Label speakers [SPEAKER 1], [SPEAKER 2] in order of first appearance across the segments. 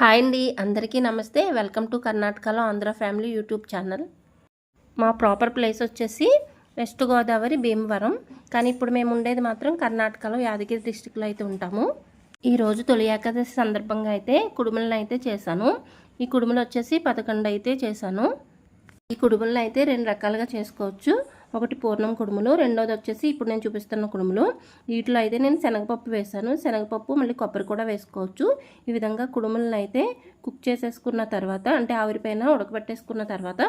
[SPEAKER 1] Hi అండి. అందరికీ నమస్తే. వెల్కమ్ టు కర్ణాటకలో ఆంధ్ర ఫ్యామిలీ యూట్యూబ్ ఛానల్. మా ప్రాపర్ ప్లేస్ వచ్చేసి వెస్ట్ గోదావరి భీమవరం. కానీ ఇప్పుడు మేము ఉండేది మాత్రం కర్ణాటకలో యాదగిరి డిస్టిక్లో అయితే ఉంటాము. ఈరోజు తొలి ఏకాదశి సందర్భంగా అయితే కుడుములను అయితే చేశాను. ఈ కుడుములు వచ్చేసి పదకొండు అయితే చేశాను. ఈ కుడుములను అయితే రెండు రకాలుగా చేసుకోవచ్చు. ఒకటి పూర్ణం కుడుములు రెండోది వచ్చేసి ఇప్పుడు నేను చూపిస్తున్న కుడుములు. వీటిలో అయితే నేను శనగపప్పు వేశాను. శనగపప్పు మళ్ళీ కొబ్బరి కూడా వేసుకోవచ్చు. ఈ విధంగా కుడుములను అయితే కుక్ చేసేసుకున్న తర్వాత అంటే ఆవిరిపైన ఉడకబెట్టేసుకున్న తర్వాత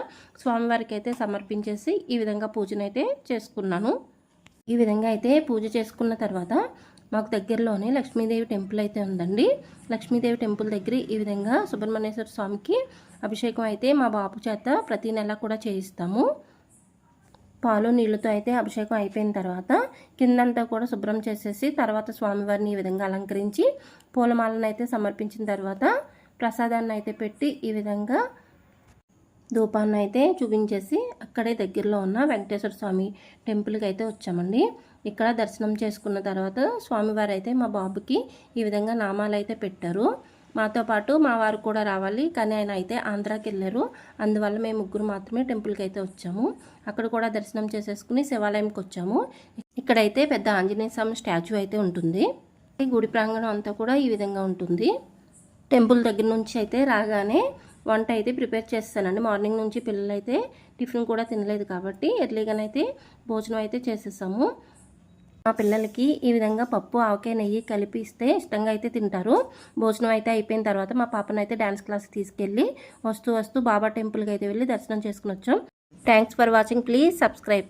[SPEAKER 1] స్వామివారికి అయితే సమర్పించేసి ఈ విధంగా పూజనైతే చేసుకున్నాను. ఈ విధంగా అయితే పూజ చేసుకున్న తర్వాత మాకు దగ్గరలోనే లక్ష్మీదేవి టెంపుల్ అయితే ఉందండి. లక్ష్మీదేవి టెంపుల్ దగ్గర ఈ విధంగా సుబ్రహ్మణ్యేశ్వర స్వామికి అభిషేకం అయితే మా బాబు చేత ప్రతి నెల కూడా చేయిస్తాము. పాలు నీళ్ళతో అయితే అభిషేకం అయిపోయిన తర్వాత కిందంతా కూడా శుభ్రం చేసేసి తర్వాత స్వామివారిని ఈ విధంగా అలంకరించి పూలమాలను అయితే సమర్పించిన తర్వాత ప్రసాదాన్ని అయితే పెట్టి ఈ విధంగా ధూపాన్ని అయితే చూపించేసి అక్కడే దగ్గరలో ఉన్న వెంకటేశ్వర స్వామి టెంపుల్కి అయితే వచ్చామండి. ఇక్కడ దర్శనం చేసుకున్న తర్వాత స్వామివారు అయితే మా బాబుకి ఈ విధంగా నామాలు అయితే పెట్టారు. మాతో పాటు మా వారు కూడా రావాలి. కానీ ఆయన అయితే ఆంధ్రాకి వెళ్ళారు. అందువల్ల మేము ముగ్గురు మాత్రమే టెంపుల్కి అయితే వచ్చాము. అక్కడ కూడా దర్శనం చేసేసుకుని శివాలయంకి వచ్చాము. ఇక్కడైతే పెద్ద ఆంజనేయ స్వామి స్టాచ్యూ అయితే ఉంటుంది. ఈ గుడి ప్రాంగణం అంతా కూడా ఈ విధంగా ఉంటుంది. టెంపుల్ దగ్గర నుంచి అయితే రాగానే వంట అయితే ప్రిపేర్ చేస్తానండి. మార్నింగ్ నుంచి పిల్లలు అయితే టిఫిన్ కూడా తినలేదు కాబట్టి ఎర్లీగానైతే భోజనం అయితే చేసేసాము. మా పిల్లలకి ఈ విధంగా పప్పు ఆవకాయ నెయ్యి కలిపి ఇస్తే ఇష్టంగా అయితే తింటారు. భోజనం అయితే అయిపోయిన తర్వాత మా పాపను అయితే డ్యాన్స్ క్లాస్ తీసుకెళ్ళి వస్తూ వస్తూ బాబా టెంపుల్కి అయితే వెళ్ళి దర్శనం చేసుకుని వచ్చాం. Thanks for watching please subscribe